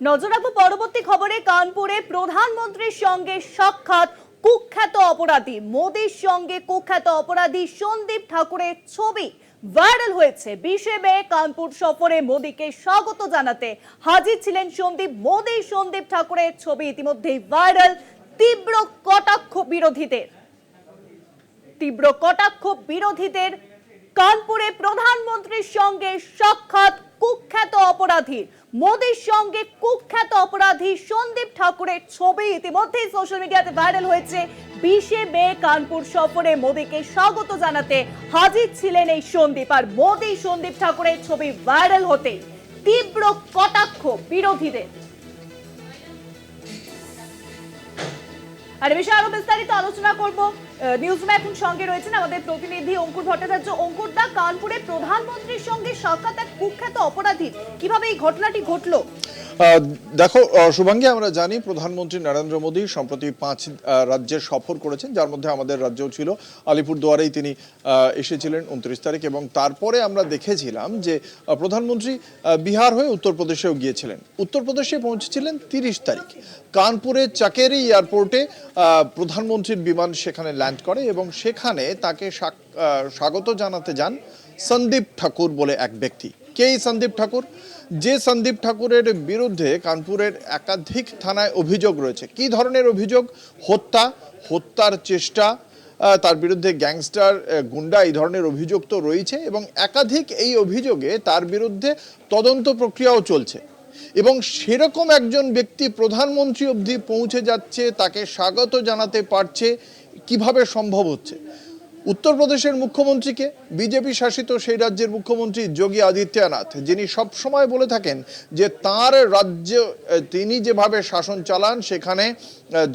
নজর রাখব পরবর্তী খবরে, কানপুরে প্রধানমন্ত্রীর সঙ্গে সাক্ষাৎ কুখ্যাত অপরাধী। মোদীর সঙ্গে কুখ্যাত অপরাধী সন্দীপ ঠাকুরের ছবি ভাইরাল হয়েছে। বিশে মে কানপুর সফরে মোদীকে স্বাগত জানাতে হাজির ছিলেন সন্দীপ। মোদী সন্দীপ ঠাকুরের ছবি ইতিমধ্যেই ভাইরাল। তীব্র কটাক্ষ বিরোধীদের। তীব্র কটাক্ষ বিরোধীদের। কানপুরে প্রধানমন্ত্রীর সঙ্গে সাক্ষাৎ কুখ্যাত অপরাধী। মোদীর সঙ্গে কুখ্যাত অপরাধী সন্দীপ ঠাকুরের ছবি ইতিমধ্যে সোশ্যাল মিডিয়াতে ভাইরাল হয়েছে। বিশে মে কানপুর সফরে মোদীকে স্বাগত জানাতে হাজির ছিলেন এই সন্দীপ। আর মোদী সন্দীপ ঠাকুরের ছবি ভাইরাল হতে তীব্র কটাক্ষ বিরোধীদের। আর এ বিষয়ে আরও বিস্তারিত আলোচনা করব। নিউজ এখন সঙ্গে রয়েছেন আমাদের প্রতিনিধি অঙ্কুর ভট্টাচার্য। অঙ্কুর দা, কানপুরে প্রধানমন্ত্রীর সঙ্গে সাক্ষাৎ এক কুখ্যাত অপরাধী। কীভাবে এই ঘটনাটি ঘটলো? দেখো শুভাঙ্গী, আমরা জানি প্রধানমন্ত্রী নরেন্দ্র মোদী সম্প্রতি পাঁচ রাজ্যের সফর করেছেন, যার মধ্যে আমাদের রাজ্যও ছিল। আলিপুরদুয়ারেই তিনি এসেছিলেন উনত্রিশ তারিখ এবং তারপরে আমরা দেখেছিলাম যে প্রধানমন্ত্রী বিহার হয়ে উত্তরপ্রদেশেও গিয়েছিলেন। উত্তরপ্রদেশে পৌঁছেছিলেন তিরিশ তারিখ। কানপুরের চাকেরি এয়ারপোর্টে প্রধানমন্ত্রীর বিমান সেখানে ল্যান্ড করে এবং সেখানে তাকে স্বাগত জানাতে যান সন্দীপ ঠাকুর বলে এক ব্যক্তি। কে এই সন্দীপ ঠাকুর? যে সন্দীপ ঠাকুরের বিরুদ্ধে কানপুরের একাধিক থানায় অভিযোগ রয়েছে। কি ধরনের অভিযোগ? হত্যা, হত্যার চেষ্টা তার বিরুদ্ধে গ্যাংস্টার গুন্ডা, এই ধরনের অভিযোগ তো রয়েছে এবং একাধিক এই অভিযোগে তার বিরুদ্ধে তদন্ত প্রক্রিয়াও চলছে। এবং সেরকম একজন ব্যক্তি প্রধানমন্ত্রী অবধি পৌঁছে যাচ্ছে, তাকে স্বাগত জানাতে পারছে, কীভাবে সম্ভব হচ্ছে? উত্তরপ্রদেশের মুখ্যমন্ত্রীকে বিজেপি শাসিত সেই রাজ্যের মুখ্যমন্ত্রী যোগী আদিত্যনাথ, যিনি সব সময় বলে থাকেন যে তার রাজ্য তিনি যেভাবে শাসন চালান, সেখানে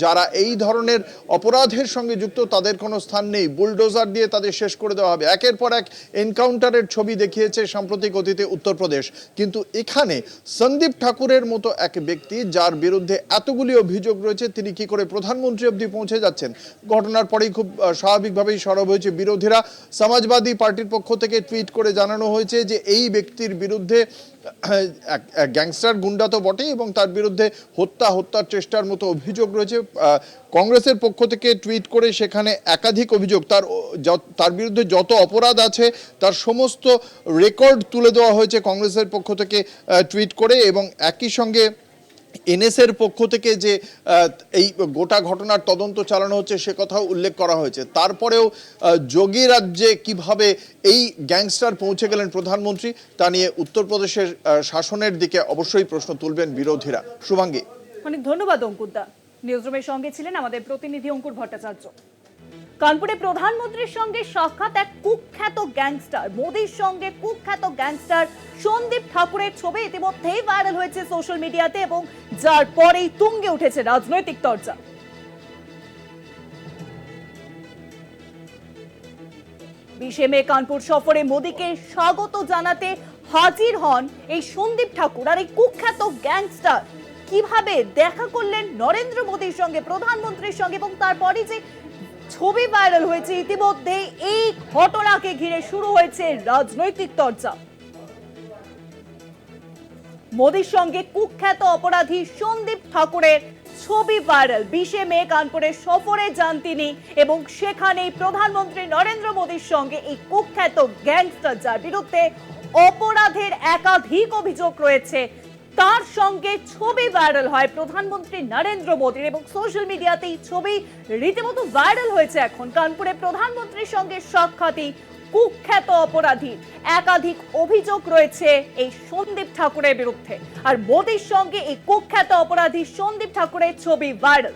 যারা এই ধরনের অপরাধের সঙ্গে যুক্ত, তাদের কোনো স্থান নেই। বুলডোজার দিয়ে তাদের শেষ করে দেওয়া হবে। একের পর এক এনকাউন্টারের ছবি দেখিয়েছে সাম্প্রতিক অতীতে উত্তরপ্রদেশ। কিন্তু এখানে সন্দীপ ঠাকুরের মতো এক ব্যক্তি, যার বিরুদ্ধে এতগুলি অভিযোগ রয়েছে, তিনি কি করে প্রধানমন্ত্রী অবধি পৌঁছে যাচ্ছেন? ঘটনার পরেই খুব স্বাভাবিকভাবেই সরব হয়েছে। বিরোধীরা সমাজবাদী পার্টির পক্ষ থেকে টুইট করে জানানো হয়েছে যে এই ব্যক্তির বিরুদ্ধে গ্যাংস্টার গুন্ডা তো বটেই এবং তার বিরুদ্ধে হত্যা, হত্যার চেষ্টার মতো অভিযোগ রয়েছে। কংগ্রেসের পক্ষ থেকে টুইট করে সেখানে একাধিক অভিযোগ, তার তার বিরুদ্ধে যত অপরাধ আছে তার সমস্ত রেকর্ড তুলে দেওয়া হয়েছে কংগ্রেসের পক্ষ থেকে টুইট করে এবং একই সঙ্গে এনএসের পক্ষ থেকে যে এই গোটা ঘটনার তদন্ত চালানো হচ্ছে সে কথাও উল্লেখ করা হয়েছে। তারপরেও যোগী রাজ্যে কীভাবে এই গ্যাংস্টার পৌঁছে গেলেন প্রধানমন্ত্রী, তা নিয়ে উত্তরপ্রদেশের শাসনের দিকে অবশ্যই প্রশ্ন তুলবেন বিরোধীরা। শুভাঙ্গী। অনেক ধন্যবাদ অঙ্কুরদা। নিউজরুমের সঙ্গে ছিলেন আমাদের প্রতিনিধি অঙ্কুর ভট্টাচার্য। কানপুরে প্রধানমন্ত্রীর সঙ্গে সাক্ষাৎ এক কুখ্যাত গ্যাংস্টার। মোদীর সঙ্গে কুখ্যাত গ্যাংস্টার সন্দীপ ঠাকুরের ছবি ইতিমধ্যেই ভাইরাল হয়েছে সোশ্যাল মিডিয়াতে এবং যার পরেই তুঙ্গে উঠেছে রাজনৈতিক চর্চা বিশে মে কানপুর সফরে মোদীকে স্বাগত জানাতে হাজির হন এই সন্দীপ ঠাকুর আর এই কুখ্যাত গ্যাংস্টার। কীভাবে দেখা করলেন নরেন্দ্র মোদীর সঙ্গে, প্রধানমন্ত্রীর সঙ্গে এবং তারপরে যে ছবি ভাইরাল হয়েছে ইতিমধ্যে। এই ঘটনাকে ঘিরে শুরু হয়েছে রাজনৈতিক চর্চা। মোদীর সঙ্গে কুখ্যাত অপরাধী সন্দীপ ঠাকুরের ছবি ভাইরাল। বিশে মে কানপুরে সফরে যান তিনি এবং সেখানেই প্রধানমন্ত্রী নরেন্দ্র মোদীর সঙ্গে এই কুখ্যাত গ্যাংস্টার যার বিরুদ্ধে অপরাধের একাধিক অভিযোগ রয়েছে। তার সঙ্গে ছবি ভাইরাল হয় প্রধানমন্ত্রী নরেন্দ্র মোদীর এবং সোশ্যাল মিডিয়াতে এই ছবি রীতিমতো ভাইরাল হয়েছে এখন। কানপুরে প্রধানমন্ত্রীর সঙ্গে সাক্ষাতি কুখ্যাত অপরাধী। একাধিক অভিযোগ রয়েছে এই সন্দীপ ঠাকুরের বিরুদ্ধে। আর মোদীর সঙ্গে এই কুখ্যাত অপরাধী সন্দীপ ঠাকুরের ছবি ভাইরাল।